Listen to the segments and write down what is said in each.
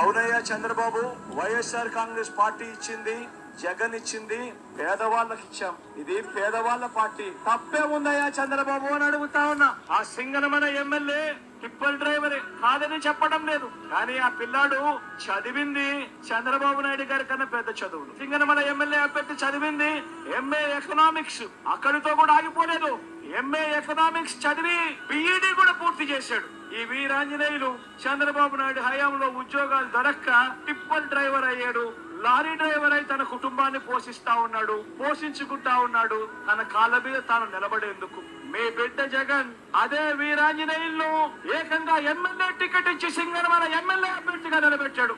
అవునయ్య Chandrababu YSR Congress party ఇచ్చింది జగన్ ఇచ్చింది పేదవాళ్ళకి ఇచ్చాం. ఇది పేదవాళ్ళ పార్టీ. తప్పే ఉందయ్యా చంద్రబాబు అని అడుగుతా ఉన్నా. ఆ సింగనమన ఎమ్మెల్యే టిప్పర్ డ్రైవర్. కాదని చెప్పడం లేదు. కానీ ఆ పిల్లాడు చదివింది చంద్రబాబు నాయుడు గారి కన్నా పెద్ద చదువులు సింగనమల ఎమ్మెల్యే అభ్యర్థి చదివింది ఎంఏ ఎకనామిక్స్ అక్కడితో కూడా ఆగిపోలేదు. ఎంఏ ఎకనామిక్స్ చదివి బిఈడి కూడా పూర్తి చేశాడు. ఈ వీరాంజనేయులు చంద్రబాబు నాయుడు హయాంలో ఉద్యోగాలు దొరక్క టిప్పల్ డ్రైవర్ అయ్యాడు. లారీ డ్రైవర్ అయి తన కుటుంబాన్ని పోషిస్తా ఉన్నాడు. పోషించుకుంటా ఉన్నాడు. తన కాళ్ళ మీద తాను నిలబడేందుకు. మీ బిడ్డ జగన్ అదే వీరాంజనేయులను ఏకంగా ఎమ్మెల్యే టికెట్ ఇచ్చి సింగనమల ఎమ్మెల్యే అభ్యర్థిగా నిలబెట్టాడు.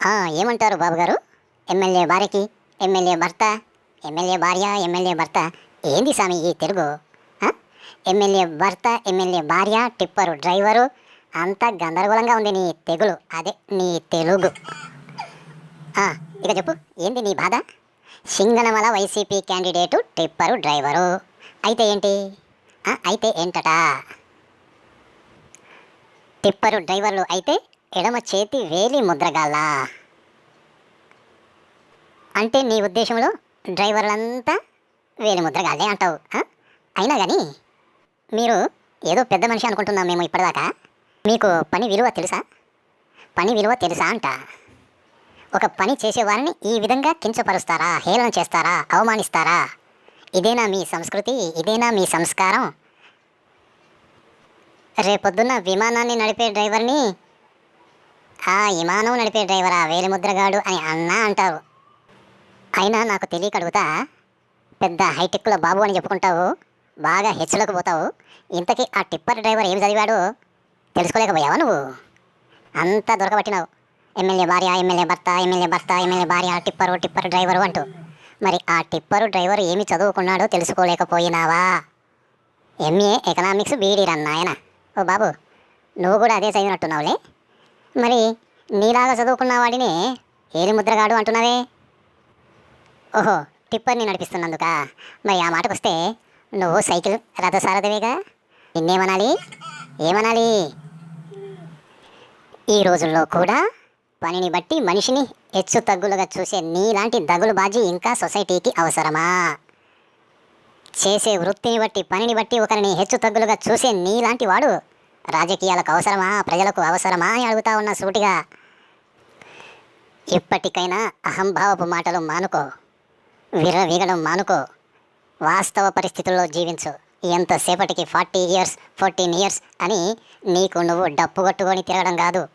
ఆ, ఏమంటారు బాబు గారు ఎమ్మెల్యే భార్యకి ఎమ్మెల్యే భర్త ఎమ్మెల్యే భార్య ఎమ్మెల్యే భర్త. ఏంది స్వామి ఈ తెలుగు? ఎమ్మెల్యే భర్త ఎమ్మెల్యే భార్య టిప్పరు డ్రైవరు అంతా గందరగోళంగా ఉంది నీ తెగులు. అదే నీ తెలుగు. ఇక చెప్పు ఏంది నీ బాధ? Singanamala YCP candidate tipper driver. అయితే ఏంటి? అయితే ఏంటట? టిప్పరు డ్రైవర్లు అయితే ఎడమ చేతి వేలి ముద్రగాల అంటే నీ ఉద్దేశంలో డ్రైవర్లంతా వేలి ముద్రగాలే అంటావు అయినా కానీ మీరు ఏదో పెద్ద మనిషి అనుకుంటున్నాం మేము ఇప్పటిదాకా. మీకు పని విలువ తెలుసా? పని విలువ తెలుసా అంట. ఒక పని చేసేవారిని ఈ విధంగా కించపరుస్తారా? హేళన చేస్తారా? అవమానిస్తారా? ఇదేనా మీ సంస్కృతి? ఇదేనా మీ సంస్కారం? రేపొద్దున్న విమానాన్ని నడిపే డ్రైవర్ని ఆ విమానం నడిపే డ్రైవరా? వేలిముద్రగాడు అని అన్నా అంటారు అయినా నాకు తెలియక అడుగుతా పెద్ద హైటెక్లో బాబు అని చెప్పుకుంటావు. బాగా హెచ్చులకు పోతావు. ఇంతకీ ఆ టిప్పర్ డ్రైవర్ ఏమి చదివాడో? తెలుసుకోలేకపోయావా నువ్వు? అంతా దొరకబట్టినావు. ఎమ్మెల్యే భార్య ఎమ్మెల్యే భర్త ఎమ్మెల్యే భర్త ఎమ్మెల్యే భార్య టిప్పరు టిప్పర్ డ్రైవరు అంటూ. మరి ఆ టిప్పరు డ్రైవర్ ఏమి చదువుకున్నాడో తెలుసుకోలేకపోయినావా? ఎంఏ ఎకనామిక్స్ బీడీ రన్నాయన ఓ బాబు నువ్వు కూడా అదే చదివినట్టున్నావులే. మరి నీలాగా చదువుకున్న వాడిని ఏలి ముద్రగాడు అంటున్నావే? ఓహో టిప్పర్ని నడిపిస్తున్నందుక? మరి ఆ మాటకు వస్తే నువ్వు సైకిల్ రథసారథివేగా? నిన్నేమనాలి? ఏమనాలి? ఈ రోజుల్లో కూడా పనిని బట్టి మనిషిని హెచ్చు తగ్గులుగా చూసే నీలాంటి దగులు బాజీ ఇంకా సొసైటీకి అవసరమా? చేసే వృత్తిని బట్టి పనిని బట్టి ఒకరిని హెచ్చు తగ్గులుగా చూసే నీలాంటి వాడు రాజకీయాలకు అవసరమా? ప్రజలకు అవసరమా అని అడుగుతా ఉన్న సూటిగా. ఇప్పటికైనా అహంభావపు మాటలు మానుకో. విర్రవీగడం మానుకో. వాస్తవ పరిస్థితుల్లో జీవించు. ఎంతసేపటికి ఫార్టీ ఇయర్స్ ఫోర్టీన్ ఇయర్స్ అని నీకు నువ్వు డప్పు కొట్టుకొని తిరగడం కాదు.